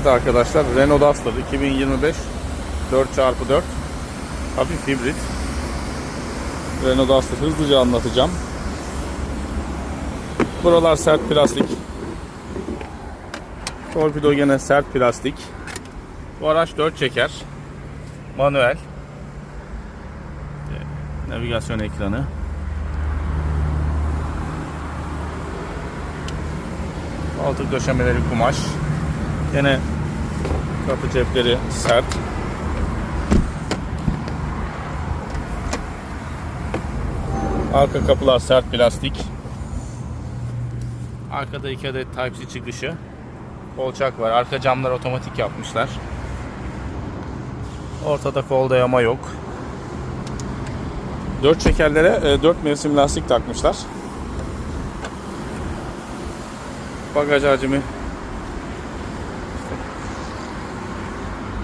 Evet arkadaşlar Renault Duster 2025 4x4 hafif hibrit Renault Duster hızlıca anlatacağım. Buralar sert plastik. Torpido gene sert plastik. Bu araç 4 çeker. Manuel. Navigasyon ekranı. Koltuk döşemeleri kumaş. Yine kapı cepleri sert. Arka kapılar sert plastik. Arkada iki adet Type-C çıkışı. Kolçak var. Arka camlar otomatik yapmışlar. Ortada kol dayama yok. Dört çekerlere 4 mevsim lastik takmışlar. Bagaj hacmi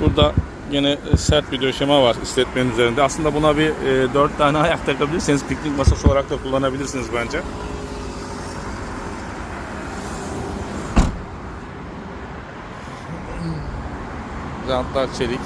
Burada yine sert bir döşeme var istetmenin üzerinde. Aslında buna bir 4 tane ayak takabilirseniz piknik masası olarak da kullanabilirsiniz bence. Jantlar çelik.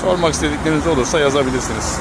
Sormak istedikleriniz olursa yazabilirsiniz.